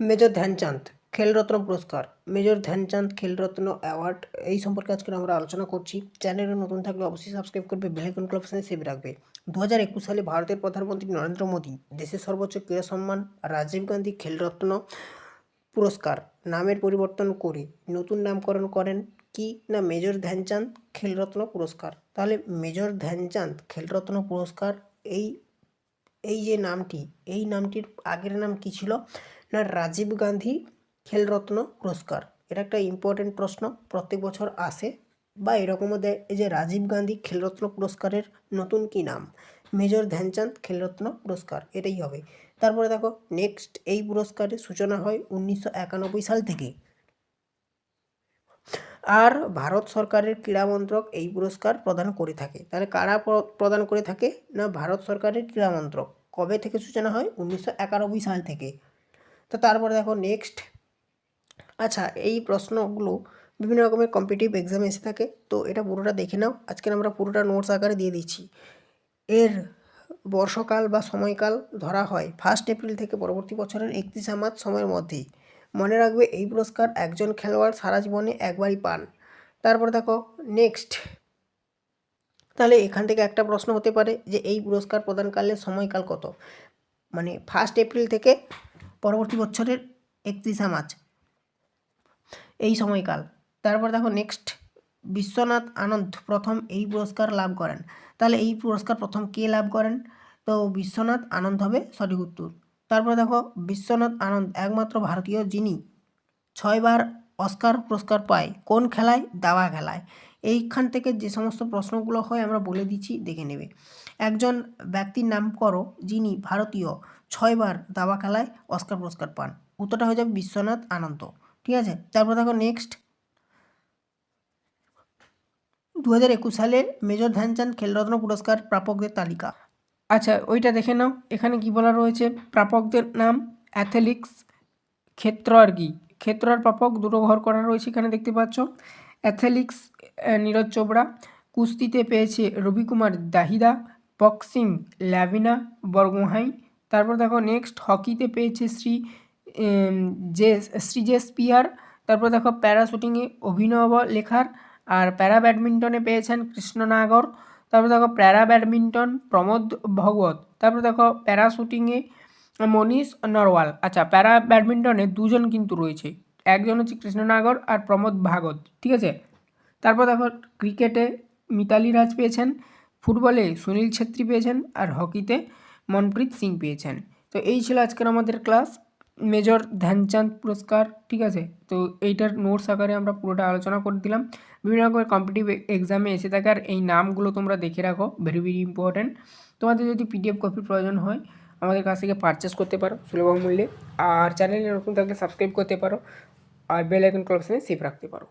Major Dhyanchand, Khel Ratna পুরস্কার, major Dhyanchand Khel Ratna award, এই সম্পর্কে আজকে আমরা আলোচনা করছি। চ্যানেলে নতুন থাকলে অবশ্যই সাবস্ক্রাইব করবে বেলাইকন ক্লাব সেভ রাখবে। দু হাজার একুশ সালে ভারতের প্রধানমন্ত্রী নরেন্দ্র মোদী দেশের সর্বোচ্চ ক্রীড়া সম্মান রাজীব গান্ধী খেলরত্ন পুরস্কার নামের পরিবর্তন করে নতুন নামকরণ করেন। কি না মেজর ধ্যানচাঁদ খেলরত্ন পুরস্কার? তাহলে মেজর ধ্যানচাঁদ খেলরত্ন পুরস্কার এই এই যে নামটি, এই নামটির আগের নাম কি ছিল? না রাজীব গান্ধী খেলরত্ন পুরস্কার। এটা একটা ইম্পর্টেন্ট প্রশ্ন, প্রত্যেক বছর আসে। বা এরকমও দেয় এই যে রাজীব গান্ধী খেলরত্ন পুরস্কারের নতুন কি নাম? মেজর ধ্যানচাঁদ খেলরত্ন পুরস্কার, এটাই হবে। তারপরে দেখো নেক্সট এই পুরস্কারের সূচনা হয় উনিশশো একানব্বই সাল থেকে। আর ভারত সরকারের ক্রীড়া মন্ত্রক এই পুরস্কার প্রদান করে থাকে। তাহলে কারা প্রদান করে থাকে? না, ভারত সরকারের ক্রীড়া মন্ত্রক। কবে থেকে সূচনা হয়? উনিশশো একানব্বই সাল থেকে। তো তারপরে দেখো নেক্সট আচ্ছা এই প্রশ্নগুলো বিভিন্ন রকমের কম্পিটিটিভ এক্সামে এসে থাকে, তো এটা পুরোটা দেখে নাও। আজকে আমরা পুরোটা নোটস আকারে দিয়ে দিচ্ছি। এর বর্ষকাল বা সময়কাল ধরা হয় ফার্স্ট এপ্রিল থেকে পরবর্তী বছরের একত্রিশে মার্চ সময়ের মধ্যেই মনে রাখবে এই পুরস্কার একজন খেলোয়াড় সারা জীবনে একবারই পান। তারপর দেখো নেক্সট তাহলে এখান থেকে একটা প্রশ্ন হতে পারে যে এই পুরস্কার প্রদানকালের সময়কাল কত? মানে ফার্স্ট এপ্রিল থেকে পরবর্তী বছরের একত্রিশে মার্চ, এই সময়কাল। তারপর দেখো নেক্সট বিশ্বনাথ আনন্দ প্রথম এই পুরস্কার লাভ করেন। তাহলে এই পুরস্কার প্রথম কে লাভ করেন? তো বিশ্বনাথ আনন্দ হবে সঠিক উত্তর। তারপর দেখো বিশ্বনাথ আনন্দ একমাত্র ভারতীয় যিনি ছয়বার অস্কার পুরস্কার পায়, কোন খেলায়? দাবা খেলায়। এইখান থেকে যে সমস্ত প্রশ্নগুলো হয় আমরা বলে দিচ্ছি, দেখে নেবে। একজন ব্যক্তির নাম করো যিনি ভারতীয়। ছয়বার দাবা খেলায় অস্কার পুরস্কার পান। উত্তরটা হয়ে যাবে বিশ্বনাথ আনন্দ। ঠিক আছে? তারপর দেখো নেক্সট দু হাজার একুশ সালে মেজর ধ্যানচাঁদ খেলরত্ন পুরস্কার প্রাপকদের তালিকা। আচ্ছা ওইটা দেখে নাও। এখানে কি বলা রয়েছে? প্রাপকদের নাম অ্যাথলেটিক্স ক্ষেত্র আর কি ক্ষেত্র আর প্রাপক দুটো ঘর করা রয়েছে এখানে দেখতে পাচ্ছ। Athletics ah, Neeraj Chopra. কুস্তিতে পেয়েছে রবিকুমার দাহিদা বক্সিং ল্যাভিনা বরগোহাই তারপর দেখো নেক্সট হকিতে পেয়েছে শ্রী জে শ্রীজেশ পিয়ার। তারপর দেখো প্যারাশুটিংয়ে অভিনব লেখার আর প্যারা ব্যাডমিন্টনে পেয়েছেন কৃষ্ণনাগর তারপর দেখো প্যারা ব্যাডমিন্টন প্রমোদ ভগবত। তারপর দেখো প্যারাশুটিংয়ে মনীষ নরওয়াল। আচ্ছা প্যারা ব্যাডমিন্টনে দুজন কিন্তু রয়েছে। একজন হচ্ছে কৃষ্ণনাগর আর প্রমোদ ভাগত ঠিক আছে? তারপর দেখো ক্রিকেটে মিতালি রাজ পেয়েছেন, ফুটবলে সুনীল ছেত্রী পেয়েছেন আর হকিতে মনপ্রীত সিং পেয়েছেন। তো এই ছিল আজকের আমাদের ক্লাস। মেজর ধ্যানচাঁদ পুরস্কার, ঠিক আছে? তো এইটার নোটস আকারে আমরা পুরোটা আলোচনা করে দিলাম। বিভিন্ন রকমের কম্পিটিভ এক্সামে এসে থাকে আর এই নামগুলো তোমরা দেখে রাখো ভেরি ভেরি ইম্পর্ট্যান্ট তোমাদের যদি পিডিএফ কপির প্রয়োজন হয়, আমাদের কাছ থেকে পারচেস করতে পারো, সুলভ মূল্যে। আর চ্যানেলে নতুন থাকলে সাবস্ক্রাইব করতে পারো। আর বেল আইকন ক্লাব সেভ রাখতে পারো।